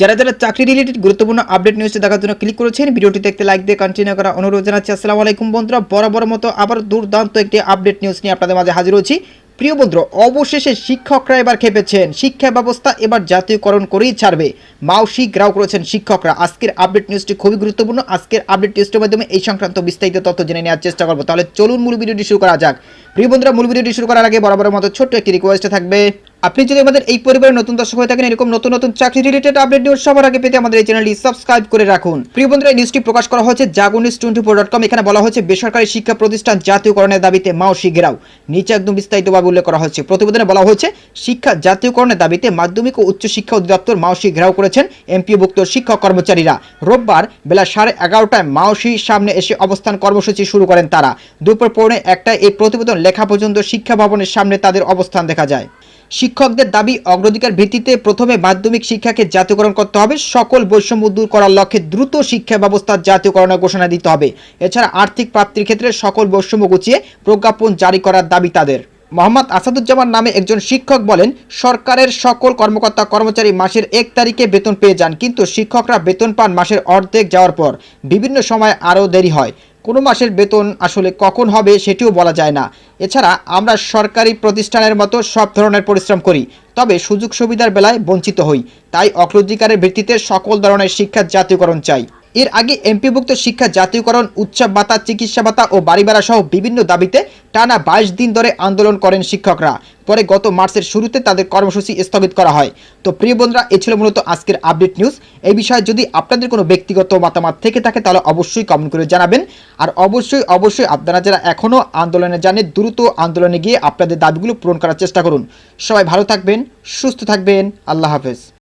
যারা যারা চাকরি রিলেটেড গুরুত্বপূর্ণ আপডেট নিউজটি দেখার জন্য ক্লিক করেছেন, ভিডিওটি দেখতে লাইক দিয়ে কন্টিনিউ করা অনুরোধ জানাচ্ছি। আসসালামু আলাইকুম বন্ধুরা, বরাবর মতো আবার দুর্দান্ত একটি আপডেট নিউজ নিয়ে আপনাদের মাঝে হাজির হচ্ছি। প্রিয় বন্ধু অবশেষে শিক্ষকরা এবার খেপেছেন। শিক্ষা ব্যবস্থা এবার জাতীয়করণ করেই ছাড়বে। মাউসি গ্রাও করেছেন শিক্ষকরা। আজকের আপডেট নিউজটি খুবই গুরুত্বপূর্ণ। আজকের আপডেট নিউজটির মাধ্যমে এই সংক্রান্ত বিস্তারিত তথ্য জেনে নেওয়ার চেষ্টা করব। তাহলে চলুন মূল ভিডিওটি শুরু করা যাক। প্রিয় বন্ধুরা, মূল ভিডিওটি শুরু করার আগে বরাবরের মতো ছোট্ট একটি রিকোয়েস্ট থাকবে। আপনি যদি আমাদের এই পরিবারের নতুন দর্শক হয়ে থাকেন, এরকম নতুন নতুন চাকরি রিলেটেড আপডেট নিউজ সবার আগে পেতে আমাদের এই চ্যানেলটি সাবস্ক্রাইব করে রাখুন। প্রিয় বন্ধুরা, এই নিউজটি প্রকাশ করা হয়েছে Jagonews twenty four dot com এখানে বলা হয়েছে, বেসরকারি শিক্ষা প্রতিষ্ঠান জাতীয়করণের দাবিতে মাওসি গেরাও নিচে একদম বিস্তারিতভাবে উল্লেখ করা হয়েছে। প্রতিবেদনে বলা হয়েছে, শিক্ষা জাতীয়করণের দাবিতে মাধ্যমিক ও উচ্চ শিক্ষা অধিদপ্তর মাওসি ঘেরাও করেছেন এমপিভুক্ত শিক্ষক কর্মচারীরা। রোববার বেলা সাড়ে এগারোটায় মাওসির সামনে এসে অবস্থান কর্মসূচি শুরু করেন তারা। দুপুর পৌনে একটায় এই প্রতিবেদন লেখা পর্যন্ত শিক্ষা ভবনের সামনে তাদের অবস্থান দেখা যায়। শিক্ষকদের দাবি, অগ্রাধিকার ভিত্তিতে প্রথমে মাধ্যমিক শিক্ষাকে জাতীয়করণ করতে হবে। সকল বৈষম্য দূর করার লক্ষ্যে দ্রুত শিক্ষা ব্যবস্থার জাতীয়করণের ঘোষণা দিতে হবে। এছাড়া আর্থিক প্রাপ্তির ক্ষেত্রে সকল বৈষম্য গুছিয়ে প্রজ্ঞাপন জারি করার দাবি তাদের। মোহাম্মদ আসাদুজ্জামান নামে একজন শিক্ষক বলেন, সরকারের সকল কর্মকর্তা কর্মচারী মাসের এক তারিখে বেতন পেয়ে যান, কিন্তু শিক্ষকরা বেতন পান মাসের অর্ধেক যাওয়ার পর। বিভিন্ন সময় আরও দেরি হয়। কোনো মাসের বেতন আসলে কখন হবে সেটিও বলা যায় না। এছাড়া আমরা সরকারি প্রতিষ্ঠানের মতো সব ধরনের পরিশ্রম করি, তবে সুযোগ সুবিধার বেলায় বঞ্চিত হই। তাই অগ্রাধিকারের ভিত্তিতে সকল ধরনের শিক্ষার জাতীয়করণ চাই। এর আগে এমপিভুক্ত শিক্ষা জাতীয়করণ, উৎসব ভাতা, চিকিৎসা ভাতা ও বাড়ি ভাড়া সহ বিভিন্ন দাবিতে টানা বাইশ দিন ধরে আন্দোলন করেন শিক্ষকরা। পরে গত মার্চের শুরুতে তাদের কর্মসূচি স্থগিত করা হয়। তো প্রিয় বন্ধুরা, এ ছিল মূলত আজকের আপডেট নিউজ। এই বিষয়ে যদি আপনাদের কোনো ব্যক্তিগত মতামত থেকে থাকে, তাহলে অবশ্যই কমেন্ট করে জানাবেন। আর অবশ্যই অবশ্যই আপনারা যারা এখনও আন্দোলনে জানে দ্রুত আন্দোলনে গিয়ে আপনাদের দাবিগুলো পূরণ করার চেষ্টা করুন। সবাই ভালো থাকবেন, সুস্থ থাকবেন। আল্লাহ হাফেজ।